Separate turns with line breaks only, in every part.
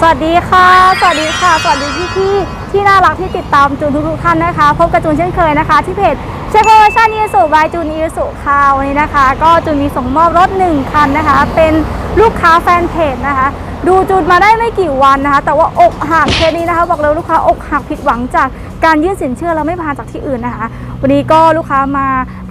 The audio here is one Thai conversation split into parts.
สวัสดีค่ะ สวัสดีค่ะ สวัสดีพี่พี่ๆที่น่ารักที่ติดตามจูนทุกๆท่านนะคะ พบกับจูนเช่นเคยนะคะ ที่เพจเชฟโปรโมชั่นอีสุบายจูนอีสุค่ะวันนี้นะคะ ก็จูนมีส่งมอบรถ 1 คันนะคะ เป็นลูกค้าแฟนเพจนะคะ ดูจูนมาได้ไม่กี่วันนะคะ แต่ว่าอกหักเคสนี้นะคะ บอกเลยลูกค้าอกหักผิดหวังจากการยื่นสินเชื่อแล้วไม่ผ่านจากที่อื่นนะคะ วันนี้ก็ลูกค้ามา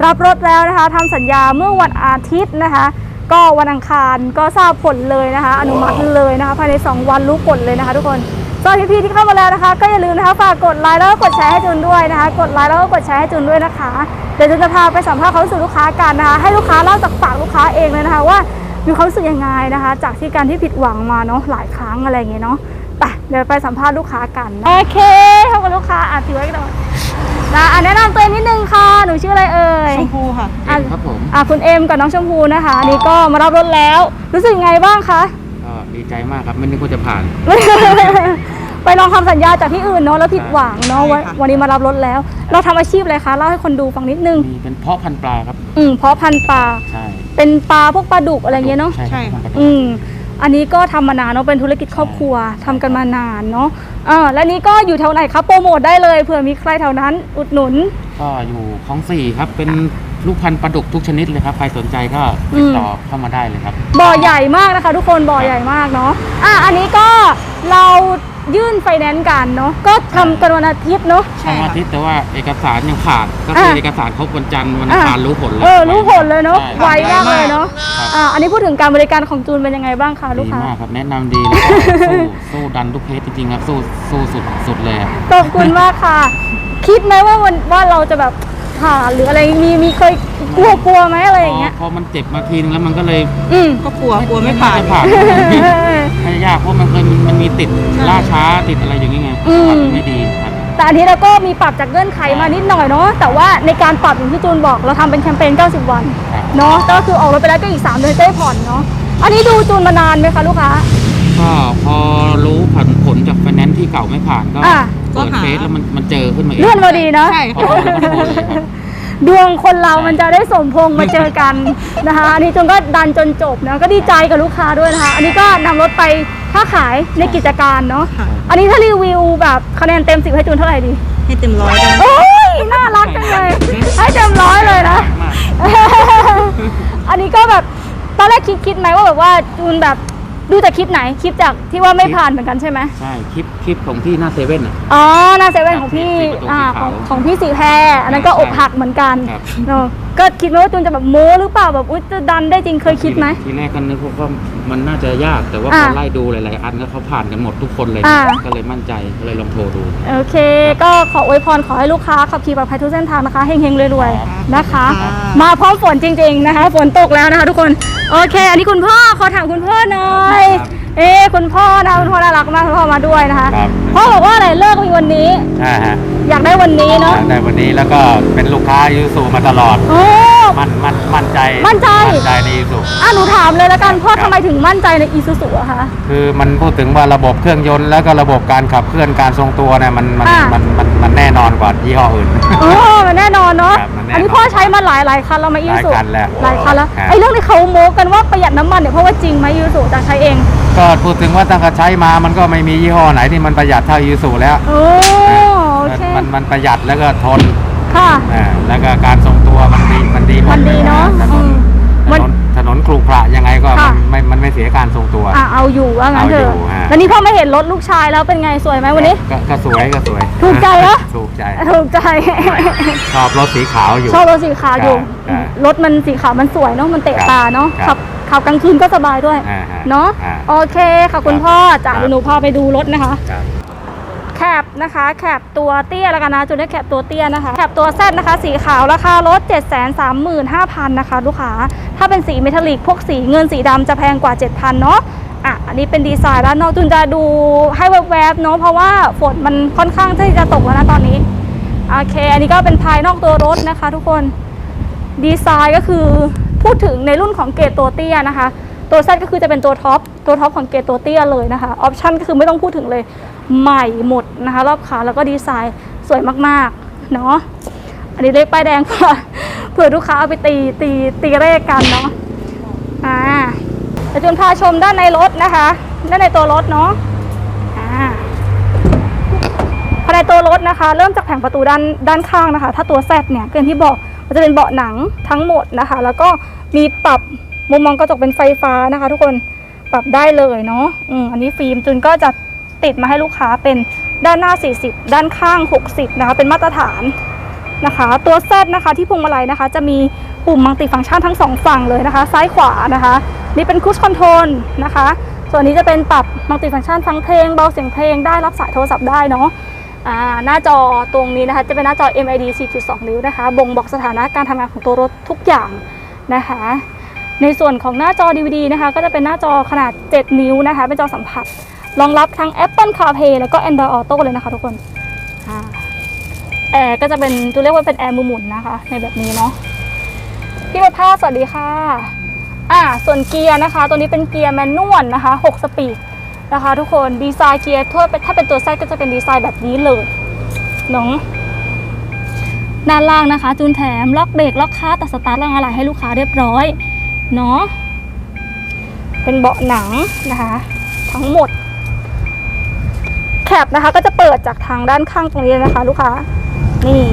รับรถแล้วนะคะทำสัญญาเมื่อวันอาทิตย์นะคะ ก็วันอังคารก็ทราบผลเลยนะคะ อนุมัติเลยนะคะภายใน 2 วันรู้ผลเลยนะคะ ทุกคนสำหรับพี่ๆที่เข้ามาแล้วนะคะ ก็อย่าลืมนะคะฝากกดไลค์แล้วก็กดแชร์ให้จูนด้วยนะคะ กดไลค์แล้วก็กดแชร์ให้จูนด้วยนะคะ เดี๋ยวจูนจะพาไปสัมภาษณ์เขาสู่ลูกค้ากันนะคะ ให้ลูกค้าเล่าจากปากลูกค้าเองเลยนะคะว่ามีความรู้สึกยังไงนะคะ จากที่การที่ผิดหวังมาเนาะหลายครั้งอะไรอย่างเงี้ยเนาะไปเดี๋ยวไปสัมภาษณ์ลูกค้ากัน โอเคเข้ากับลูกค้าอะถือไว้กันก่อ นนะอะแนะนำตัวเองนิดนึงค่ะหนูชื่ออะไรเอ่ย
ชมพูค่ะ
อะ
ครับผม
อะคุณเอ็มกับน้องชมพูนะคะอันนี่ก็มารับรถแล้ว รู้สึกยังไงบ้างคะ
ก็ดีใจมากครับไม่นึกว่าจะผ่าน
ไปลองทำสัญญาจากที่อื่นเนาะแล้วผิดหวังเนาะ
ใช่
วัน
ค่ะ
วันนี้มารับรถแล้ว เราทำอาชีพอะไรคะเล่าให้คนดูฟังนิดนึง
มีเป็นเพาะพันธุ์ปลาครับ
อืมเพราะพันธุ์ปลา
ใช่
เป็นปลาพวกปลาดุกอะไรเงี้ยเนาะ
ใช่
ใช่
ครับ
ค่ะ
อืม อันนี้ก็ทำมานานเนาะเป็นธุรกิจครอบครัวทำกันมานานเนาะอ่าและนี้ก็อยู่แถวไหนคะโปรโมทได้เลยเผื่อมีใครแถวนั้นอุดหนุน
ก็อยู่คลองสี่ครับเป็นลูกพันธุ์ปลาดุกทุกชนิดเลยครับใครสนใจก็ติดต่อเข้ามาได้เลยครับ
บ่อใหญ่มากนะคะ ทุกคนบ่อใหญ่มากเนาะอะอันนี้ก็เรา ยื่นไฟแนนซ์กันเนาะก็ทำกันวันอาทิตย์เนาะ
ใช่
ทำอา
ค่ะ
ทิตย์แต่ว่าเอกสารยังขาดก็คือ
อะ
เอกสารครบวันจันทร์วันอังคารรู้ผลเลย
เออรู้ผลเลยเนาะ
ใช่
ไวมากเลยเนาะ
ครับ
อ่าอันนี้พูดถึงการบริการของจูนเป็นยังไงบ้างคะลูก
ดี
ค้า
มากครับแนะนำดีแล้วก็สู้สู้ดันทุกเคสจริงๆครับสู้สู้สุดสุดเลยอะ
ขอบคุณมากค่ะ คิดไหมว่าวันว่าเราจะแบบ ผ่าหรืออะไรมีมีเคยกลัวกลัวไหมอะไรอย่างเงี้ย
พอพอมันเจ็บมาทีนึงแล้วมันก็เลย
อืม
ก็กลัวกลัวไม่ผ่าน
ไม่ผ่านไม่ยากเพราะมันเคยมีมันมีติดล่าช้าติดอะไรอย่างเงี้ยไง
อืม
มันไม่ดีครับ
แต่อันนี้เราก็มีปรับจากเงื่อนไขมานิดหน่อยเนาะแต่ว่าในการปรับอย่างที่จูนบอกเราทำเป็นแคมเปญ 90 วัน
ครับ
เนาะก็คือออกรถไปแล้วก็อีก 3 เดือนจะได้ผ่อนเนาะอันนี้ดูจูนมานานไหมคะลูกค้า
ก็พอรู้ผลผลจากไฟแนนซ์ที่เก่าไม่ผ่านก็
อะ
เปิด
ก็หา
เฟซแล้วมันมันเจอขึ้นมาเอง
เลื่อนพอดีเนาะ
ใช่
พอ
ค่ะ
รู้แล้วก็โทรเลยครับ
ดวงคนเรามันจะได้สมพงษ์มาเจอกัน นะคะ อันนี้จนก็ดันจนจบนะ ก็ดีใจกับลูกค้าด้วยนะคะ อันนี้ก็นำรถไปค้าขายในกิจการเนาะ
ค่ะ
อันนี้ถ้ารีวิวแบบคะแนนเต็มสิบให้จูนเท่าไหร่ดี
ให้เต็มร้อยเลย
โอ้ย น่ารักจังเลย ให้เต็มร้อยเลยนะ
มาก
อันนี้ก็แบบตอนแรกคิดคิดไหมว่าแบบว่าจูนแบบ ดูจากคลิปไหนคลิปจากที่ว่าไม่ผ่านเหมือนกันใช่ไหม
ใช่คลิปคลิปของที่หน้าเซเว่นอะ
อ๋อหน้าเซเว่นของพี่
ที่ประตู
อ่า
สี
ข
ขา
อง
ว
ของพี่สีแพรอันนั้นก็
ใช่
อกหักเหมือนกัน
ครับ
เนาะก็คิดไหมว่าจูนจะแบบโม้หรือเปล่าแบบอุ้ยจะดันได้จริงเคยคิดไหม
ทีแรกก็นึกว่า มันน่าจะยากแต่ว่า
อ่า
พอไล่ดูหลาย ๆ อันก็เขาผ่านกันหมดทุกคนเลย
อ่า
ก็เลยมั่นใจก็เลยลองโทรดู
โอเค ก็ขออวยพรขอให้ลูกค้าขับขี่ปลอดภัยทุกเส้นทางนะคะเฮงๆรวยๆนะคะ
ค่ะ
มาพร้อมฝนจริง ๆนะคะ ฝนตกแล้วนะคะ ทุกคนโอเค อันนี้คุณพ่อขอถามคุณพ่อหน่อย
ครับ
เอ้คุณพ่อนะคุณพ่อน่ารักมากคุณพ่อมาด้วยนะคะ
ครับ
พ่อบอกว่าอะไรเลิกมีวันนี้
ใช่ฮะ
อยากได้วันนี้เนาะ
ในวันนี้แล้วก็เป็นลูกค้ายูสูมาตลอด
โอ้
มันมันมั่นใจ
มั่นใจ
มั่นใจในยูสู
อะหนูถามเลยแล้วกันพ่อ
ครับ
ทำไมถึงมั่นใจในอีซูซูอะคะ
คือมันพูดถึงว่าระบบเครื่องยนต์แล้วก็ระบบการขับเคลื่อนการทรงตัวเนี่ยมันมัน
อ่ามั
มันมันมันแน่นอนกว่ายี่ห้ออื่น
โอ้มันแน่นอนเนาะ
ครับมันแน่นอน
อันนี้พ่อใช้มาหลายหลายคันแล้วไหมาอีซู
หลายคันแล้ว
หลายคันแล้ว
ครับ
ไอ้เรื่องที่เขาโม้กันว่าประหยัดน้ำมันเนี่ยเพราะว่าจริงไหมอีซูจากใช้เอง
ก็พูดถึงว่าตั้งแต่ใช้มามันก็ไม่มียี่ห้อไหนที่มันประหยัดเท่ายูสูแล้ว
โอ้โอเค
มันมันประหยัดแล้วก็ทน
ค่ะ
อ่าแล้วก็การทรงตัวมันดีมันดีหม
มั
ด
นดีเนอะ
ถน
อื
น
ม
ถ
มัน
นนถนนครุขระยังไงก็
ค่ะ
มันไม่มันไม่เสียการทรงตัว
อะเอาอยู่ว่างั้นเถ
เอา
อะ
อยู่ฮะ
แล้วนี่พ่อไม่เห็นรถลูกชายแล้วเป็นไงสวยไหมวันนี้
ก็ก็สวยก็สวย
ถูกใจเหรอ
ถูกใจ
ถูกใจ
ชอบรถสีขาวอยู่
ชอบรถสีขาวอยู่
ใช่
รถมันสีขาวมันสวยเนาะมันเตะ
ครับ
ตาเนาะ
ครั
ขับบขับกลางคืนก็สบายด้วย
อ่าฮะ
เนาะ
อ่า
โอเคค่ะคุณ
ครับ
พ่อจ่า
ครับ
เดี๋ยวหนูพาไปดูรถนะคะ
ครับ
แคปนะคะแคปตัวเตี้ยแล้วกันนะจุดนี้แคปตัวเตี้ยนะคะแคปตัวแซดนะคะ สีขาวราคารถ 7 3 5 0 0 0นะคะลูกค้าถ้าเป็นสีเมทัลลิกพวกสีเงินสีดำจะแพงกว่า 7,000เนาะอะอันนี้เป็นดีไซน์แล้วเนาะจุนจะดูให้แวบๆเนาะเพราะว่าฝนมันค่อนข้างที่จะตกแล้วนะตอนนี้โอเค อันนี้ก็เป็นภายนอกตัวรถนะคะ ทุกคนดีไซน์ก็คือพูดถึงในรุ่นของเกรดตัวเตี้ยนะคะ ตัวแซก็คือจะเป็นตัวท็อปตัวท็อปของเกรดตัวเตี้ยเลยนะคะออปชั่นก็คือไม่ต้องพูดถึงเลย ใหม่หมดนะคะ รอบขาแล้วก็ดีไซน์สวยมากๆเนาะอันนี้เลขป้ายแดงค่ะเผื่อลูกค้าเอาไปตีตีตีเลขกันเนาะอ่าเดี๋ยวจุนพาชมด้านในรถนะคะ ด้านในตัวรถเนาะอ่าภายในตัวรถนะคะ เริ่มจากแผงประตูด้านด้านข้างนะคะ ถ้าตัวแซดเนี่ยเก็อย่างที่บอกมันจะเป็นเบาะหนังทั้งหมดนะคะ แล้วก็มีปรับมุมมองกระจกเป็นไฟฟ้านะคะ ทุกคนปรับได้เลยเนาะอืมอันนี้ฟิล์มจุนก็จะ ติดมาให้ลูกค้าเป็นด้านหน้า 40 ด้านข้าง 60 นะคะ เป็นมาตรฐานนะคะ ตัว Z นะคะที่พวงมาลัยนะคะ จะมีปุ่มมัลติฟังก์ชันทั้งสองฝั่งเลยนะคะ ซ้ายขวานะคะ นี่เป็นคูชคอนโทรลนะคะ ส่วนนี้จะเป็นปรับมัลติฟังก์ชันฟังเพลง เบาเสียงเพลงได้รับสายโทรศัพท์ได้เนาะหน้าจอตรงนี้นะคะ จะเป็นหน้าจอ MID 4.2 นิ้วนะคะ บ่งบอกสถานะการทำงานของตัวรถทุกอย่างนะคะ ในส่วนของหน้าจอ DVD นะคะ ก็จะเป็นหน้าจอขนาด 7 นิ้วนะคะ เป็นจอสัมผัส รองรับทั้ง Apple CarPlay แล้วก็ Android Auto เลยนะคะทุกคนแอร์ก็จะเป็นตัวเรียกว่าเป็นแอร์มือหมุนนะคะ ในแบบนี้เนาะพี่ประภาสวัสดีค่ะอ่าส่วนเกียร์นะคะ ตัวนี้เป็นเกียร์แมนนวลนะคะ 6 สปีดนะคะ ทุกคนดีไซน์เกียร์ทั่วถ้าเป็นตัวไส้ก็จะเป็นดีไซน์แบบนี้เลยเนาะด้านล่างนะคะ จูนแถมล็อกเบรกล็อกคาตัดสตาร์ทล่างอะไรให้ลูกค้าเรียบร้อยเนาะเป็นเบาะหนังนะคะ ทั้งหมด แคปนะคะ ก็จะเปิดจากทางด้านข้างตรงนี้นะคะ ลูกค้า นี่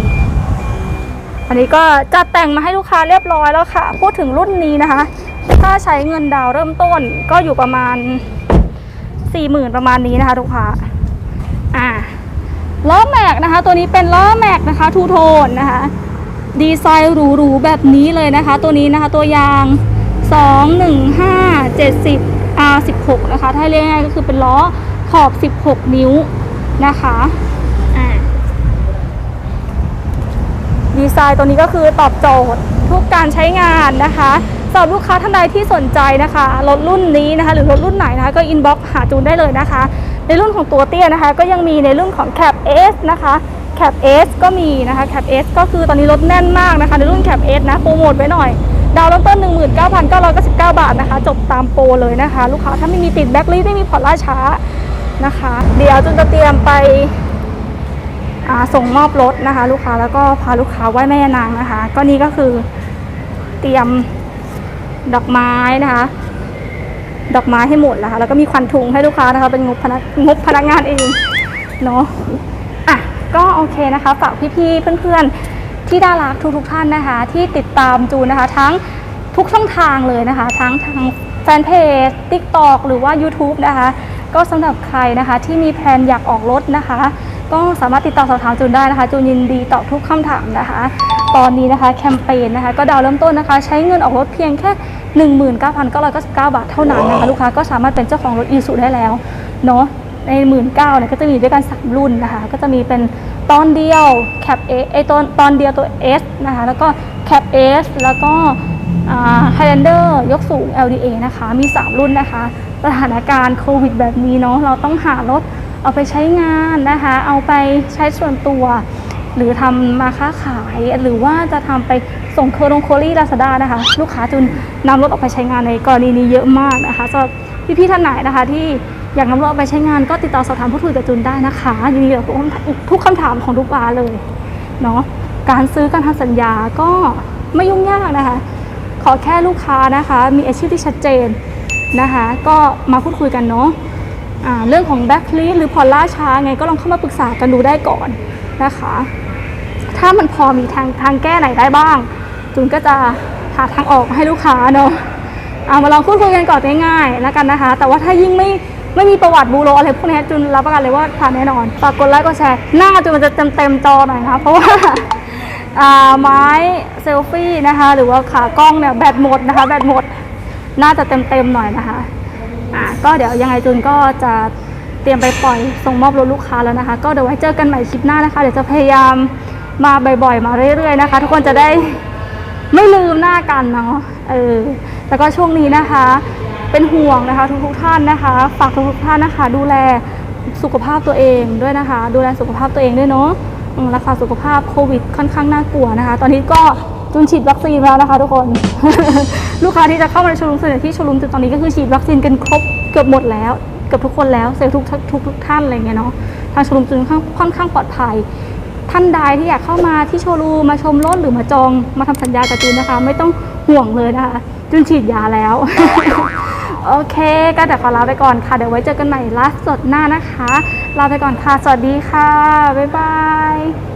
อันนี้ก็จัดแต่งมาให้ลูกค้าเรียบร้อยแล้วค่ะ พูดถึงรุ่นนี้นะคะ ถ้าใช้เงินดาวเริ่มต้นก็อยู่ประมาณ40,000ประมาณนี้นะคะลูกค้า อ่า ล้อแม็กนะคะ ตัวนี้เป็นล้อแม็กนะคะทูโทนนะคะ ดีไซน์หรูๆแบบนี้เลยนะคะ ตัวนี้นะคะ ตัวยาง215 70 R16 นะคะ ถ้าเรียกง่ายก็คือเป็นล้อ ขอบ 16 นิ้วนะคะอ่าดีไซน์ตัวนี้ก็คือตอบโจทย์ทุกการใช้งานนะคะสำหรับลูกค้าท่านใดที่สนใจนะคะรถรุ่นนี้นะคะหรือรถรุ่นไหนนะคะก็อินบ็อกซ์หาจูนได้เลยนะคะ ในรุ่นของตัวเตี้ยนะคะ ก็ยังมีในรุ่นของ Cap S นะคะ Cap S ก็มีนะคะ Cap S ก็คือตอนนี้รถแน่นมากนะคะ ในรุ่น Cap S นะโปรโมทไว้หน่อย ดาวน์เริ่มต้น 19,999 บาทนะคะ จบตามโปรเลยนะคะ ลูกค้าถ้าไม่มีติดแบ็คลิสไม่มีผ่อนล่าช้า นะคะ เดี๋ยวจูนจะเตรียมไปส่งมอบรถนะคะ ลูกค้าแล้วก็พาลูกค้าไหว้แม่นางนะคะ ก็นี่ก็คือเตรียมดอกไม้นะคะ ดอกไม้ให้หมดแล้วค่ะแล้วก็มีควันถุงให้ลูกค้านะคะ เป็นงบพนักงบพนักงานเองเนาะอะก็โอเคนะคะฝากพี่ๆเพื่อนๆที่น่ารักทุกๆท่านนะคะ ที่ติดตามจูนนะคะ ทั้งทุกช่องทางเลยนะคะ ทั้งทางแฟนเพจ TikTok หรือว่า YouTube นะคะ ก็สำหรับใครนะคะที่มีแพลนอยากออกรถนะคะ ก็สามารถติดต่อสอบถามจูนได้นะคะ จูนยินดีตอบทุกคำถามนะคะ ตอนนี้นะคะแคมเปญนะคะ ก็ดาวน์เริ่มต้นนะคะ ใช้เงินออกรถเพียงแค่ 19,999 บาทเท่านั้นนะคะ ลูกค้าก็สามารถเป็นเจ้าของรถอีซูได้แล้วเนาะใน1 9ื่นเนี่ยก็จะมีด้วยกัน 3 รุ่นนะคะ ก็จะมีเป็นตอนเดียวแคปเอไอตอนตอนเดียวตัว S นะคะแล้วก็แคป S แล้วก็ ไฮแลนเดอร์ยกสูง LDA นะคะ มี 3 รุ่นนะคะ สถานการณ์โควิดแบบนี้เนาะ เราต้องหารถเอาไปใช้งานนะคะ เอาไปใช้ส่วนตัว หรือทำมาค้าขาย หรือว่าจะทำไปส่งเคอรงโคลี่ลาซาด้านะคะ ลูกค้าจุนนำรถออกไปใช้งานในกรณีนี้เยอะมากนะคะสำหรับพี่ๆท่านไหนนะคะที่อยากนำรถออกไปใช้งานก็ติดต่อสอบถามพูดคุยกับจุนได้นะคะยินดีกับทุกคำถามทุกคำถามของลูกค้าเลยเนาะ การซื้อการทำสัญญาก็ไม่ยุ่งยากนะคะ ขอแค่ลูกค้านะคะ มีอาชีพที่ชัดเจนนะคะ ก็มาพูดคุยกันเนาะอ่าเรื่องของแบ็คลิสหรือผ่อล่าช้าไงก็ลองเข้ามาปรึกษากันดูได้ก่อนนะคะ ถ้ามันพอมีทางทางแก้ไหนได้บ้างจูนก็จะหาทางออกให้ลูกค้าเนาะเอามาลองพูดคุยกันก่อนง่ายๆแล้วกันนะคะ แต่ว่าถ้ายิ่งไม่ไม่มีประวัติบูโรอะไรพวกนี้จูนรับประกันเลยว่าผ่านแน่นอนฝากกดไลค์กดแชร์หน้าจูนมันจะเต็มเต็มๆจอหน่อยนะคะเพราะว่า ไม้เซลฟี่นะคะ หรือว่าขากล้องเนี่ยแบตหมดนะคะ แบตหมดน่าจะเต็มเต็มๆหน่อยนะคะอะก็เดี๋ยวยังไงจูนก็จะเตรียมไปปล่อยส่งมอบรถลูกค้าแล้วนะคะ ก็เดี๋ยวไว้เจอกันใหม่คลิปหน้านะคะ เดี๋ยวจะพยายามมาบ่อยๆ มาเรื่อยๆนะคะ ทุกคนจะได้ไม่ลืมหน้ากันเนาะเออแล้วก็ช่วงนี้นะคะ เป็นห่วงนะคะ ทุกๆท่านนะคะ ฝากทุกๆท่านนะคะ ดูแลสุขภาพตัวเองด้วยนะคะ ดูแลสุขภาพตัวเองด้วยเนาะ รักษาสุขภาพโควิดค่อนข้างน่ากลัวนะคะ ตอนนี้ก็จุนฉีดวัคซีนแล้วนะคะทุกคน ลูกค้าที่จะเข้ามาในโชว์รูมส่วนที่โชว์รูมจุดตอนนี้ก็คือฉีดวัคซีนกันครบเกือบหมดแล้วเกือบทุกคนแล้วเซลทุกทุกทุกท่านอะไรเงี้ยเนาะทางโชว์รูมจุนค่อนข้างค่อนข้างปลอดภัย ท่านใดที่อยากเข้ามาที่โชว์รูมมาชมรถหรือมาจองมาทำสัญญากับจูนนะคะ ไม่ต้องห่วงเลยนะคะจุนฉีดยาแล้ว โอเค ก็เดี๋ยวขอลาไปก่อนค่ะ เดี๋ยวไว้เจอกันใหม่ลัสสดหน้านะคะ ลาไปก่อนค่ะ สวัสดีค่ะ บ๊ายบาย